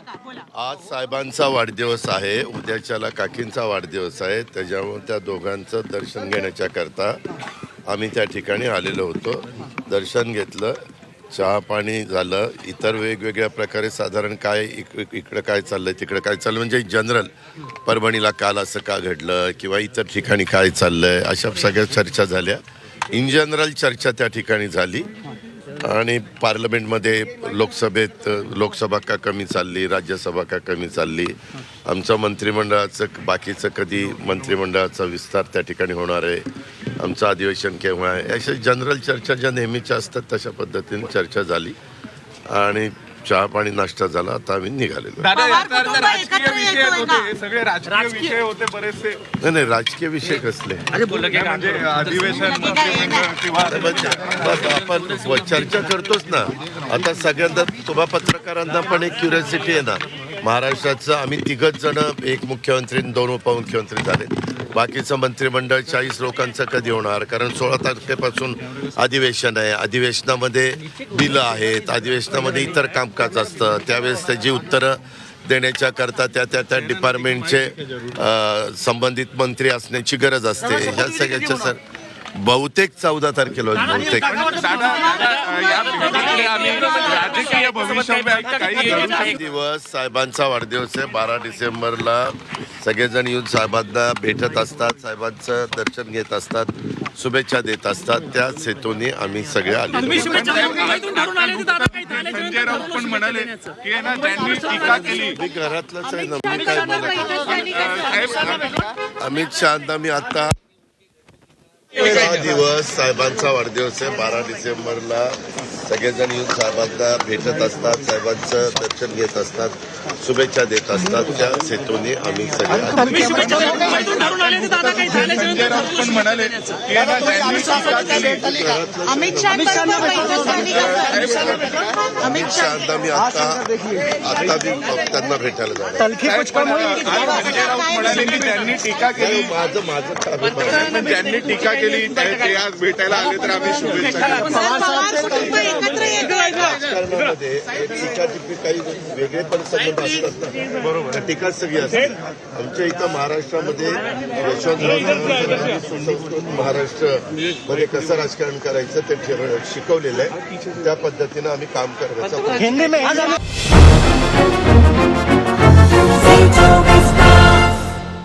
आज साहेबांचा वाढदिवस आहे उद्याच्याला काकींचा वाढदिवस आहे त्याच्यामुळे त्या दोघांचं दर्शन घेण्याच्या करता आम्ही त्या ठिकाणी आलेलो होतो. दर्शन घेतलं चहा पाणी झालं इतर वेगवेगळ्या प्रकारे साधारण काय इक इकडं काय चाललंय तिकडं काय चाललं म्हणजे जनरल परभणीला काल असं का घडलं किंवा इतर ठिकाणी काय चाललंय अशा सगळ्या चर्चा झाल्या. इन जनरल चर्चा त्या ठिकाणी झाली. आणि पार्लमेंटमध्ये लोकसभेत लोकसभा का कमी चालली राज्यसभा का कमी चालली आमचं मंत्रिमंडळाचं बाकीचं कधी मंत्रिमंडळाचा विस्तार त्या ठिकाणी होणार आहे आमचं अधिवेशन केव्हा आहे अशा जनरल चर्चा ज्या नेहमीच्या असतात तशा पद्धतीने चर्चा झाली. आणि चहा पाणी नाश्ता झाला आता आम्ही निघालेलो. दादा पवार याचा अर्थ कुटुंब राजकीय एकत्र विषय येतोय होते का? हे सगळे राजकीय विषय होते बरेचसे. नाही नाही राजकीय विषय कसले? म्हणजे अधिवेशन मंत्रिमंडळ किंवा बस आपण चर्चा करतोच ना. आता सगळ्यांना तुम्हा पत्रकारांना पण एक क्युरियोसिटी आहे ना महाराष्ट्राचं आम्ही तिघच जण एक मुख्यमंत्री दोन उपमुख्यमंत्री झाले. बाकीचं मंत्रिमंडळ चाळीस लोकांचं कधी होणार? कारण सोळा तारखेपासून अधिवेशन आहे. अधिवेशनामध्ये बिलं आहेत. अधिवेशनामध्ये इतर कामकाज असतं. त्यावेळेस त्याची उत्तरं देण्याच्या करता त्या त्या त्या डिपार्टमेंटचे संबंधित मंत्री असण्याची गरज असते. ह्या सगळ्याच्या सर बहुतेक चौदा तारखेला होईल, बहुतेक. दिवस साहेबांचा वाढदिवस आहे बारा डिसेंबरला सगळेजण येऊन साहेबांना भेटत असतात साहेबांचं दर्शन घेत असतात शुभेच्छा देत असतात त्याच हेतूने आम्ही सगळे आले संजय राऊत पण म्हणाले की आहे ना ज्यांनी टीका केली मी घरातलंच आहे ना मी काय मला अमित शहाना मी आता हा दिवस साहेबांचा वाढदिवस आहे बारा डिसेंबरला. सगळेजण येऊन साहेबांना भेटत असतात साहेबांचं दर्शन घेत असतात शुभेच्छा देत असतात. त्या हेतूने आम्ही सगळे म्हणाले अमित शहा मी आता आता मी त्यांना भेटायला जाणार संजय राऊत म्हणाले की ज्यांनी टीका केली. माझं माझं ज्यांनी टीका केली ते आज भेटायला आले तर आम्ही शुभेच्छा देतो. पवार कुटुंब एकत्र येतोय का राजकारणामध्ये टीका टिप्पी काही वेगळे पण संबंध असतात. बरोबर. टीका सगळी असते आमच्या इथं महाराष्ट्रामध्ये यशवंतराव सुसंस्कृत महाराष्ट्रमध्ये कसं राजकारण करायचं ते शिकवलेलं आहे. त्या पद्धतीनं आम्ही काम करण्याचा प्रयत्न हिंदी में